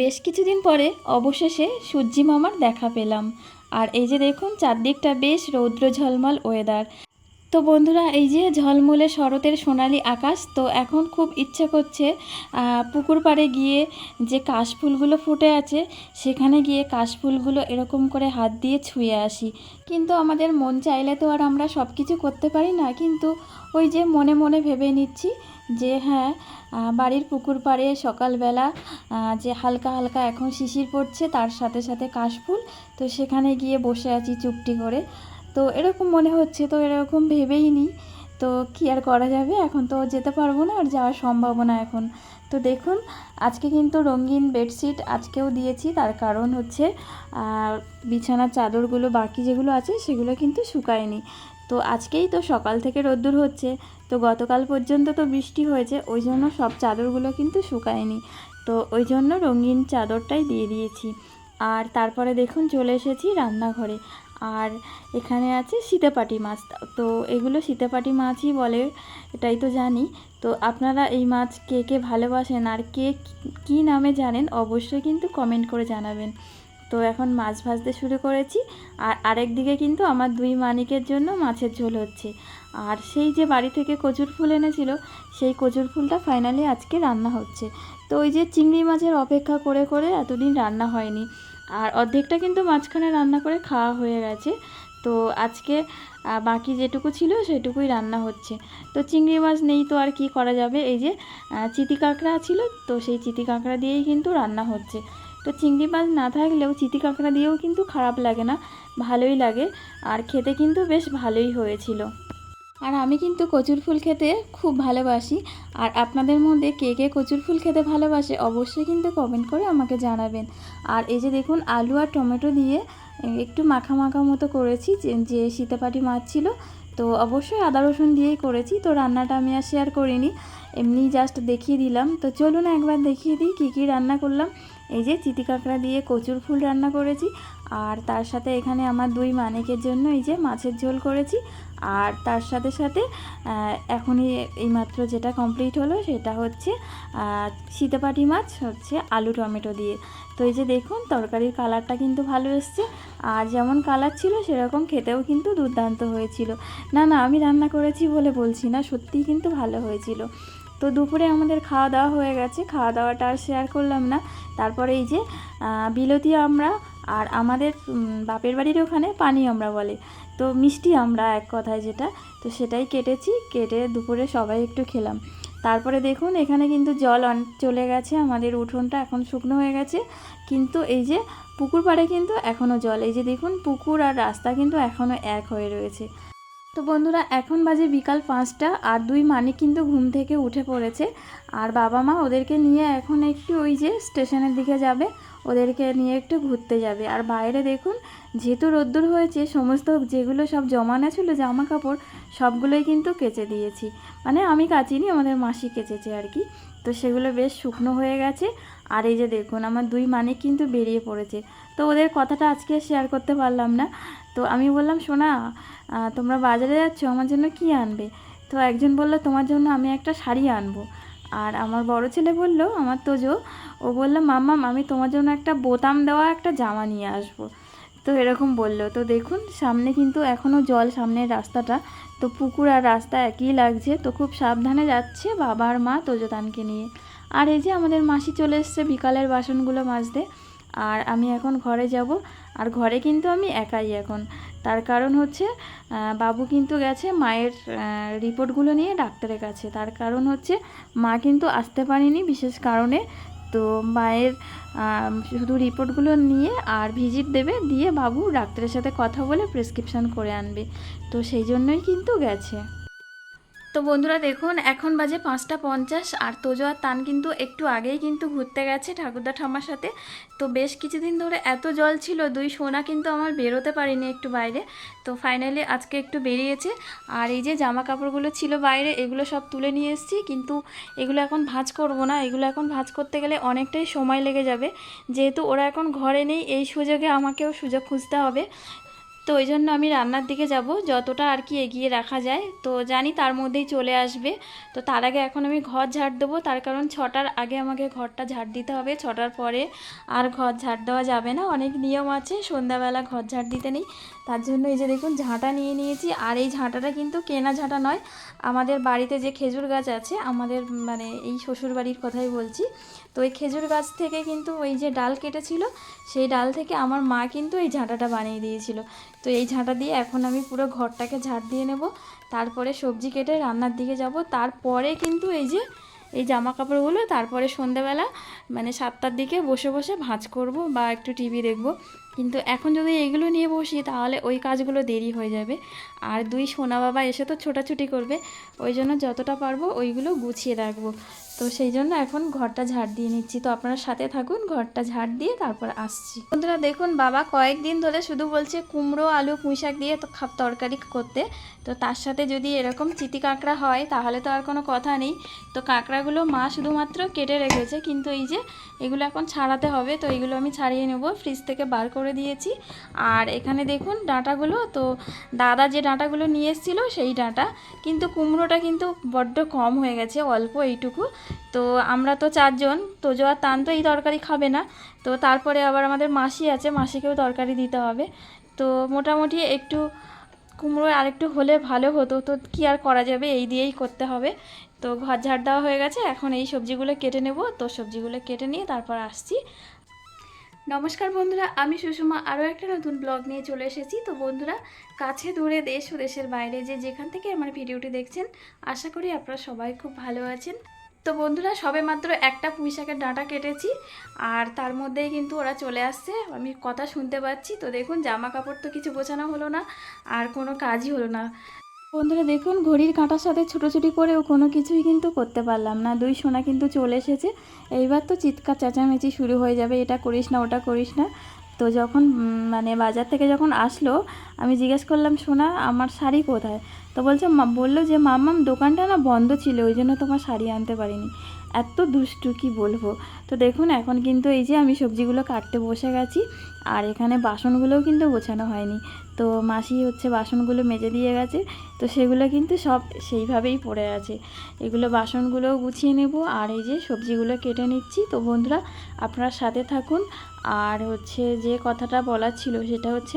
বেশ কিছুদিন পরে অবশেষে সূর্যি মামার দেখা পেলাম। আর এই যে দেখুন, চারদিকটা বেশ রৌদ্র ঝলমল ওয়েদার তো বন্ধুরা, এই যে ঝলমলে শরতের সোনালি আকাশ, তো এখন খুব ইচ্ছে করছে পুকুর পাড়ে গিয়ে যে কাশফুলগুলো ফুটে আছে, সেখানে গিয়ে কাশফুলগুলো এরকম করে হাত দিয়ে ছুঁয়ে আসি। কিন্তু আমাদের মন চাইলে তো আর আমরা সব কিছু করতে পারি না, কিন্তু ওই যে মনে মনে ভেবে নিচ্ছি যে হ্যাঁ বাড়ির পুকুর পাড়ে সকালবেলা যে হালকা হালকা এখন শিশির পড়ছে, তার সাথে সাথে কাশফুল। তো সেখানে গিয়ে বসে আছি চুপটি করে। তো এরকম মনে হচ্ছে, তো এরকম ভেবেই নিই তো কি আর করা যাবে? এখন তো যেতে পারব না আর যাওয়ার সম্ভাবনা এখন। তো দেখুন, আজকে কিন্তু রঙিন বেডশিট আজকেও দিয়েছি। তার কারণ হচ্ছে বিছানার চাদরগুলো বাকি যেগুলো আছে, সেগুলো কিন্তু শুকায়নি। তো আজকেই তো সকাল থেকে রোদ্দুর হচ্ছে। তো গতকাল পর্যন্ত তো বৃষ্টি হয়েছে, ওই জন্য সব চাদরগুলো কিন্তু শুকায়নি। তো ওই জন্য রঙিন চাদরটাই দিয়ে দিয়েছি। আর তারপরে দেখুন চলে এসেছি রান্নাঘরে। আর এখানে আছে শীতেপাটি মাছ। তো এগুলো শীতেপাটি মাছই বলে, এটাই তো জানি। তো আপনারা এই মাছ কে কে ভালোবাসেন আর কে কী নামে জানেন, অবশ্যই কিন্তু কমেন্ট করে জানাবেন। তো এখন মাছ ভাজতে শুরু করেছি আর আরেক দিকে কিন্তু আমার দুই মানিকের জন্য মাছের ঝোল হচ্ছে। আর সেই যে বাড়ি থেকে কচুর ফুল এনেছিল, সেই কচুর ফুলটা ফাইনালি আজকে রান্না হচ্ছে। তো ওই যে চিংড়ি মাছের অপেক্ষা করে করে এতদিন রান্না হয়নি। আর অর্ধেকটা কিন্তু মাঝখানে রান্না করে খাওয়া হয়ে গেছে। তো আজকে বাকি যেটুকু ছিল সেটুকুই রান্না হচ্ছে। তো চিংড়ি মাছ নেই তো আর কি করা যাবে? এই যে চিতি কাঁকড়া ছিল, তো সেই চিতি কাঁকড়া দিয়েই কিন্তু রান্না হচ্ছে। তো চিংড়ি মাছ না থাকলেও চিতি কাঁকড়া দিয়েও কিন্তু খারাপ লাগে না, ভালোই লাগে। আর খেতে কিন্তু বেশ ভালোই হয়েছিল। আর আমি কিন্তু কচুর ফুল খেতে খুব ভালোবাসি। আর আপনাদের মধ্যে কে কে কচুর ফুল খেতে ভালোবাসে অবশ্যই কিন্তু কমেন্ট করে আমাকে জানাবেন। আর এই যে দেখুন, আলু আর টমেটো দিয়ে একটু মাখা মাখা মতো করেছি, যে- সীতাপাটি মাছ ছিল। তো অবশ্যই আদা রসুন দিয়েই করেছি, তো রান্নাটা আমি আর শেয়ার করিনি। এমনি জাস্ট দেখিয়ে দিলাম। তো চলুন একবার দেখিয়ে দিই কী কী রান্না করলাম। এই যে চিতি কাঁকড়া দিয়ে কচুর ফুল রান্না করেছি আর তার সাথে এখানে আমার দুই মানিকের জন্য এই যে মাছের ঝোল করেছি আর তার সাথে সাথে এখনই এইমাত্র যেটা কমপ্লিট হলো সেটা হচ্ছে আহ, মাছ হচ্ছে আলু টমেটো দিয়ে। তো এই যে দেখুন তরকারির কালারটা কিন্তু ভালো এসছে আর যেমন কালার ছিল সেরকম খেতেও কিন্তু দুর্দান্ত হয়েছিল। না না আমি রান্না করেছি বলে বলছি না সত্যিই কিন্তু ভালো হয়েছিল। তো দুপুরে আমাদের খাওয়া দাওয়া হয়ে গেছে। খাওয়া দাওয়াটা আর শেয়ার করলাম না। তারপরে এই যে বিলতি আমরা আর আমাদের বাপের বাড়ির ওখানে পানি আমরা বলে। তো মিষ্টি আমরা এক কথায় যেটা, তো সেটাই কেটেছি। কেটে দুপুরে সবাই একটু খেলাম। তারপরে দেখুন, এখানে কিন্তু জল অন, চলে গেছে। আমাদের উঠোনটা এখন শুকনো হয়ে গেছে। কিন্তু এই যে, পুকুর পাড়ে কিন্তু এখনও জল। এই যে দেখুন, পুকুর আর রাস্তা কিন্তু এখনও এক হয়ে রয়েছে। তো বন্ধুরা, এখন বাজে বিকাল পাঁচটা আর দুই মানিক কিন্তু ঘুম থেকে উঠে পড়েছে। আর বাবা মা ওদেরকে নিয়ে এখন একটু ওই যে স্টেশনের দিকে যাবে, ওদেরকে নিয়ে একটু ঘুরতে যাবে। আর বাইরে দেখুন, যেহেতু রোদ্দুর হয়েছে, সমস্ত যেগুলো সব জমানো ছিল জামা কাপড় সবগুলোই কিন্তু কেচে দিয়েছি। মানে আমি কাচিনি, আমাদের মাসি কেচেছে আর কি। তো সেগুলো বেশ শুকনো হয়ে গেছে। আর এই যে দেখুন, আমার দুই মানিক কিন্তু বেরিয়ে পড়েছে। তো ওদের কথাটা আজকে শেয়ার করতে পারলাম না। তো আমি বললাম শোনা তোমরা বাজারে যাচ্ছ, আমার জন্য কি আনবে? তো একজন বলল, তোমার জন্য আমি একটা শাড়ি আনব। আর আমার বড় ছেলে বলল, আমার তোজো ও বলল মাম্মাম আমি তোমার জন্য একটা বোতাম দেওয়া একটা জামা নিয়ে আসব। তো এরকম বলল। তো দেখুন, সামনে কিন্তু এখনও জল, সামনের রাস্তাটা। তো পুকুর আর রাস্তা একই লাগছে। তো খুব সাবধানে যাচ্ছে বাবা আর মা তোজোতানকে নিয়ে। আর এই যে আমাদের মাসি চলে এসছে বিকালের বাসনগুলো মাজতে। আর আমি এখন ঘরে যাব। আর ঘরে কিন্তু আমি একাই এখন। তার কারণ হচ্ছে বাবু কিন্তু গেছে মায়ের রিপোর্টগুলো নিয়ে ডাক্তারের কাছে। তার কারণ হচ্ছে, মা কিন্তু আসতে পারেনি বিশেষ কারণে। তো মায়ের শুধু রিপোর্টগুলো নিয়ে আর ভিজিট দেবে দিয়ে বাবু ডাক্তারের সাথে কথা বলে প্রেসক্রিপশন করে আনবে। তো সেই জন্যই কিন্তু গেছে। তো বন্ধুরা দেখুন, এখন বাজে পাঁচটা পঞ্চাশ, আর তোজো আর তান কিন্তু একটু আগেই কিন্তু ঘুরতে গেছে ঠাকুরদা ঠাম্মার সাথে। তো বেশ কিছুদিন ধরে এত জল ছিল, দুই সোনা কিন্তু আমার বেরোতে পারিনি একটু বাইরে। তো ফাইনালি আজকে একটু বেরিয়েছে। আর এই যে জামা কাপড়গুলো ছিল বাইরে, এগুলো সব তুলে নিয়ে এসেছি। কিন্তু এগুলো এখন ভাঁজ করব না, এগুলো এখন ভাঁজ করতে গেলে অনেকটাই সময় লেগে যাবে। যেহেতু ওরা এখন ঘরে নেই, এই সুযোগে আমাকেও সুযোগ খুঁজতে হবে। তো ওই জন্য আমি রান্নার দিকে যাব। যতটা আর কি এগিয়ে রাখা যায়, তো জানি তার মধ্যেই চলে আসবে। তো তার আগে এখন আমি ঘর ঝাড় দেবো, তার কারণ ছটার আগে আমাকে ঘরটা ঝাড় দিতে হবে। ছটার পরে আর ঘর ঝাড় দেওয়া যাবে না, অনেক নিয়ম আছে, সন্ধ্যাবেলা ঘর ঝাড় দিতে নেই। তার জন্য এই যে দেখুন, ঝাঁটা নিয়ে নিয়েছি, আর এই ঝাঁটাটা কিন্তু কেনা ঝাঁটা নয়। আমাদের বাড়িতে যে খেজুর গাছ আছে, আমাদের মানে এই শ্বশুর বাড়ির কথাই বলছি, তো এই খেজুর গাছ থেকে কিন্তু ওই যে ডাল কেটেছিল, সেই ডাল থেকে আমার মা কিন্তু এই ঝাঁটাটা বানিয়ে দিয়েছিল। তো এই ঝাঁটা দিয়ে এখন আমি পুরো ঘরটাকে ঝাড় দিয়ে নেব। তারপরে সবজি কেটে রান্নার দিকে যাব। তারপরে কিন্তু এই যে, এই জামা কাপড়গুলো তারপরে সন্ধেবেলা মানে সাতটার দিকে বসে বসে ভাঁজ করব বা একটু টিভি দেখব। কিন্তু এখন যদি এগুলো নিয়ে বসি তাহলে ওই কাজগুলো দেরি হয়ে যাবে। আর দুই সোনা বাবা এসে তো ছোটাছুটি করবে, ওই জন্য যতটা পারব ওইগুলো গুছিয়ে রাখব। তো সেই জন্য এখন ঘরটা ঝাড় দিয়ে নিচ্ছি। তো আপনারা সাথে থাকুন, ঘরটা ঝাড় দিয়ে তারপর আসছি। বন্ধুরা দেখুন বাবা কয়েকদিন ধরে শুধু বলছে কুমড়ো, আলু, পুঁই শাক দিয়ে তো তরকারি করতে। তো তার সাথে যদি এরকম চিতি কাঁকড়া হয় তাহলে তো আর কোনো কথা নেই। তো কাঁকড়াগুলো মা শুধুমাত্র কেটে রেখেছে, কিন্তু এই যে এগুলো এখন ছাড়াতে হবে, তো এগুলো আমি ছাড়িয়ে নেব। ফ্রিজ থেকে বার করে দিয়েছি। আর এখানে দেখুন ডাঁটাগুলো, তো দাদা যে ডাঁটাগুলো নিয়ে এসেছিল সেই ডাঁটা। কিন্তু কুমড়োটা কিন্তু বড্ড কম হয়ে গেছে, অল্প এইটুকু। তো আমরা তো চারজন তো আর তান তো এই তরকারি খাবে না। তো তারপরে আবার আমাদের মাসি আছে, মাসিকেও তরকারি দিতে হবে। তো মোটামুটি একটু কুমড়ো আরেকটু হলে ভালো হতো। তো কি আর করা যাবে, এই দিয়েই করতে হবে। তো ঘর ঝাড় দেওয়া হয়ে গেছে, এখন এই সবজিগুলো কেটে নেব। তো সবজিগুলো কেটে নিয়ে তারপর আসছি। নমস্কার বন্ধুরা, আমি সুষমা। আরও একটা নতুন ব্লগ নিয়ে চলে এসেছি। তো বন্ধুরা, কাছে, দূরে, দেশ ও দেশের বাইরে যে যেখান থেকে আমার ভিডিওটি দেখছেন, আশা করি আপনারা সবাই খুব ভালো আছেন। তো বন্ধুরা সবে মাত্র একটা পুঁই শাকের ডাঁটা কেটেছি, আর তার মধ্যেই কিন্তু ওরা চলে আসছে। আমি কথা শুনতে পাচ্ছি, তো দেখুন জামা কাপড় তো কিছু গোছানো হলো না, আর কোনো কাজই হলো না। বন্ধুরা দেখুন, ঘড়ির কাঁটার সাথে ছুটোছুটি করেও কোনো কিছুই কিন্তু করতে পারলাম না। দুই সোনা কিন্তু চলে এসেছে। এইবার তো চিৎকার চেঁচামেচি শুরু হয়ে যাবে, এটা করিস না, ওটা করিস না। তো যখন মানে বাজার থেকে যখন আসলো, আমি জিজ্ঞেস করলাম, সোনা, আমার শাড়ি কোথায়? তো বলছে বলল যে মামাম দোকানটা না বন্ধ ছিল, ওই জন্য তোমার শাড়ি আনতে পারিনি। এত দুষ্টু কি বলব? তো দেখুন, এখন কিন্তু এই যে আমি সবজিগুলো কাটতে বসে গেছি, আর এখানে বাসনগুলোও কিন্তু গোছানো হয়নি। তো মাসি হচ্ছে বাসনগুলো মেজে দিয়ে গেছে, তো সেগুলো কিন্তু সব সেইভাবেই পড়ে আছে। এগুলো বাসনগুলোও গুছিয়ে নেব, আর এই যে সবজিগুলো কেটে নিচ্ছি। তো বন্ধুরা, আপনার সাথে থাকুন আর হচ্ছে যে কথাটা বলার ছিল সেটা হচ্ছে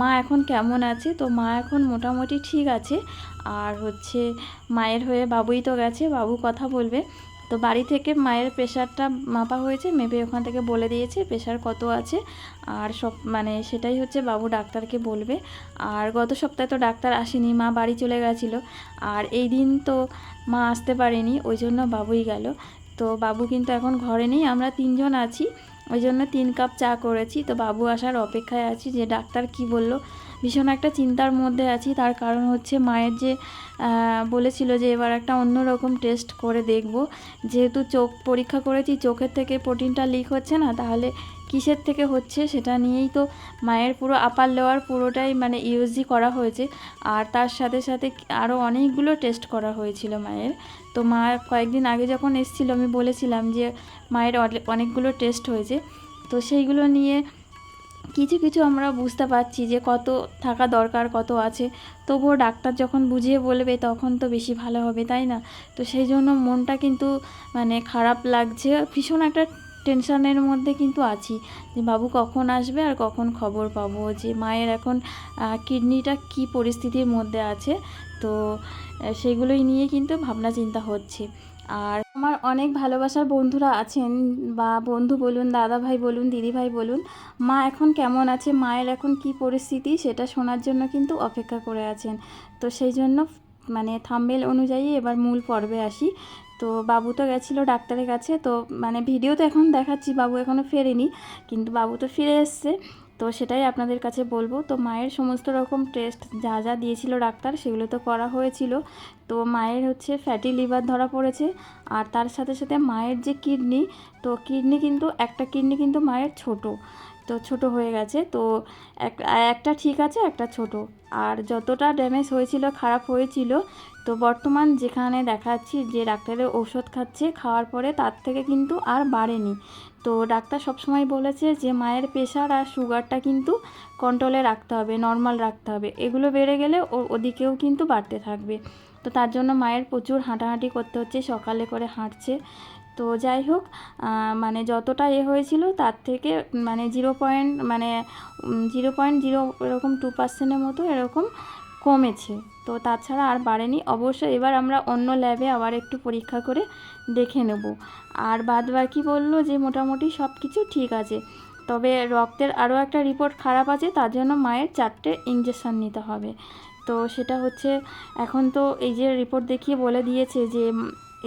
মা এখন কেমন আছে? তো মা এখন মোটামুটি ঠিক আছে। আর হচ্ছে মায়ের হয়ে বাবুই তো গেছে, বাবু কথা বলবে। তো বাড়ি থেকে মায়ের প্রেশারটা মাপা হয়েছে, মেপে ওখান থেকে বলে দিয়েছে প্রেশার কত আছে। আর সব মানে সেটাই হচ্ছে বাবু ডাক্তারকে বলবে। আর গত সপ্তাহে তো ডাক্তার আসেনি, মা বাড়ি চলে গেছিল। আর এই দিন তো মা আসতে পারেনি, ওই জন্য বাবুই গেল। তো বাবু কিন্তু এখন ঘরে নেই, আমরা তিনজন আছি। ওই জন্য তিন কাপ চা করেছি। তো বাবু আসার অপেক্ষায় আছি যে ডাক্তার কি বলল। ভীষণ একটা চিন্তার মধ্যে আছি। তার কারণ হচ্ছে মায়ের যে বলেছিল যে এবার একটা অন্য রকম টেস্ট করে দেখব। যেহেতু চোখ পরীক্ষা করেছি, চোখের থেকে প্রোটিনটা লিক হচ্ছে না, তাহলে কিসের থেকে হচ্ছে সেটা নিয়েই তো মায়ের পুরো আপার লোয়ার পুরোটাই মানে ইউজি করা হয়েছে। আর তার সাথে সাথে আরও অনেকগুলো টেস্ট করা হয়েছিল মায়ের। তো মা কয়েকদিন আগে যখন এসেছিল, আমি বলেছিলাম যে মায়ের অনেকগুলো টেস্ট হয়েছে। তো সেইগুলো নিয়ে কিছু কিছু আমরা বুঝতে পারছি যে কত থাকা দরকার, কত আছে। তবুও ডাক্তার যখন বুঝিয়ে বলবে তখন তো বেশি ভালো হবে, তাই না? তো সেই জন্য মনটা কিন্তু মানে খারাপ লাগছে। ভীষণ একটা টেনশনের মধ্যে কিন্তু আছি যে বাবু কখন আসবে আর কখন খবর পাবো? যে মায়ের এখন কিডনিটা কি পরিস্থিতির মধ্যে আছে? তো সেগুলোই নিয়ে কিন্তু ভাবনা চিন্তা হচ্ছে। আর আমার অনেক ভালোবাসার বন্ধুরা আছেন বা বন্ধু বলুন, দাদা ভাই বলুন, দিদি ভাই বলুন, মা এখন কেমন আছে? মায়ের এখন কি পরিস্থিতি? সেটা শোনার জন্য কিন্তু অপেক্ষা করে আছেন। তো সেই জন্য মানে থাম্বেল অনুযায়ী এবার মূল পর্বে আসি। তো বাবু তো গেছিল ডাক্তারের কাছে, তো মানে ভিডিও তো এখন দেখাচ্ছি, বাবু এখনও ফেরেনি, কিন্তু বাবু তো ফিরে এসছে, তো সেটাই আপনাদের কাছে বলব। তো মায়ের সমস্ত রকম টেস্ট যা যা দিয়েছিল ডাক্তার, সেগুলো তো করা হয়েছিল। তো মায়ের হচ্ছে ফ্যাটি লিভার ধরা পড়েছে, আর তার সাথে সাথে মায়ের যে কিডনি তো কিডনি কিন্তু, একটা কিডনি কিন্তু মায়ের ছোট, তো ছোট হয়ে গেছে, তো এক, একটা ঠিক আছে, একটা ছোট। আর যতটা ড্যামেজ হয়েছিল, খারাপ হয়েছিল তো বর্তমান যেখানে দেখাচ্ছি যে ডাক্তারের ওষুধ খাচ্ছে, খাওয়ার পরে তার থেকে কিন্তু আর বাড়েনি। তো ডাক্তার সবসময় বলেছে যে মায়ের প্রেশার আর সুগারটা কিন্তু কন্ট্রোলে রাখতে হবে নর্মাল রাখতে হবে। এগুলো বেড়ে গেলে ও- ওদিকেও কিন্তু বাড়তে থাকবে। তো তার জন্য মায়ের প্রচুর হাঁটাহাঁটি করতে হচ্ছে, সকালে করে হাঁটছে। তো যাই হোক মানে যতটা এ হয়েছিল তার থেকে মানে জিরো পয়েন্ট মানে জিরো পয়েন্ট জিরো এরকম টু পার্সেন্টের মতো এরকম কমেছে। তো তাছাড়া আর বাড়েনি। অবশ্যই এবার আমরা অন্য ল্যাবে আবার একটু পরীক্ষা করে দেখে নেব। আর বাদ বাকি বলল যে মোটামুটি সব কিছু ঠিক আছে। তবে রক্তের আরও একটা রিপোর্ট খারাপ আছে, তার জন্য মায়ের চারটে ইঞ্জেকশন নিতে হবে। তো সেটা হচ্ছে, এখন তো এই যে রিপোর্ট দেখিয়ে বলে দিয়েছে যে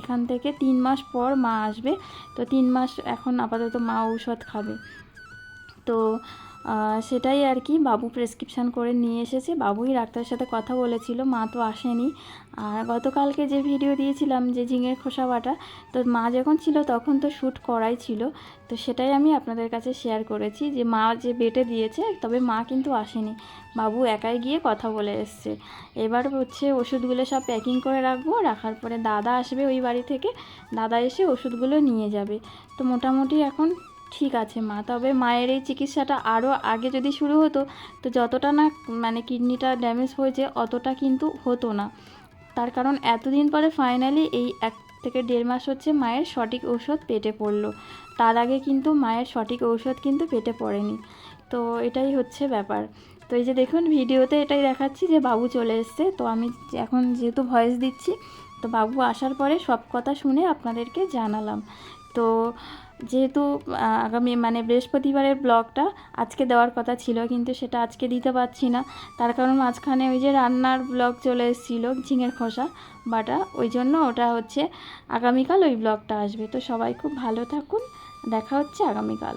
এখান থেকে তিন মাস পর মা আসবে। তো তিন মাস এখন আপাতত মা ঔষধ খাবে। তো সেটাই আর কি বাবু প্রেসক্রিপশান করে নিয়ে এসেছে। বাবুই ডাক্তারের সাথে কথা বলেছিল, মা তো আসেনি। আর গতকালকে যে ভিডিও দিয়েছিলাম যে ঝিঙের খোসা বাটা, তো মা যখন ছিল তখন তো শ্যুট করাই ছিল। তো সেটাই আমি আপনাদের কাছে শেয়ার করেছি যে মা যে বেটে দিয়েছে, তবে মা কিন্তু আসেনি। বাবু একাই গিয়ে কথা বলে এসছে। এবার হচ্ছে ওষুধগুলো সব প্যাকিং করে রাখব, রাখার পরে দাদা আসবে ওই বাড়ি থেকে। দাদা এসে ওষুধগুলো নিয়ে যাবে। তো মোটামুটি এখন ঠিক আছে, মা। তবে মায়ের এই চিকিৎসাটা আরও আগে যদি শুরু হতো, তো যতটা না মানে কিডনিটা ড্যামেজ হয়েছে, অতটা কিন্তু হতো না। তার কারণ এতদিন পরে ফাইনালি এই এক থেকে দেড় মাস হচ্ছে মায়ের সঠিক ঔষধ পেটে পড়ল। তার আগে কিন্তু মায়ের সঠিক ঔষধ কিন্তু পেটে পড়েনি। তো এটাই হচ্ছে ব্যাপার। তো এই যে দেখুন, ভিডিওতে এটাই দেখাচ্ছি যে বাবু চলে এসছে। তো আমি এখন যেহেতু ভয়েস দিচ্ছি, তো বাবু আসার পরে সব কথা শুনে আপনাদেরকে জানালাম। তো যেহেতু আগামী মানে বৃহস্পতিবারের ব্লগটা আজকে দেওয়ার কথা ছিল, কিন্তু সেটা আজকে দিতে পারছি না। তার কারণ মাঝখানে ওই যে রান্নার ব্লগ চলে এসেছিল, ঝিঙের খোসা বাটা, ওই জন্য ওটা হচ্ছে আগামীকাল ওই ব্লগটা আসবে। তো সবাই খুব ভালো থাকুন, দেখা হচ্ছে আগামীকাল।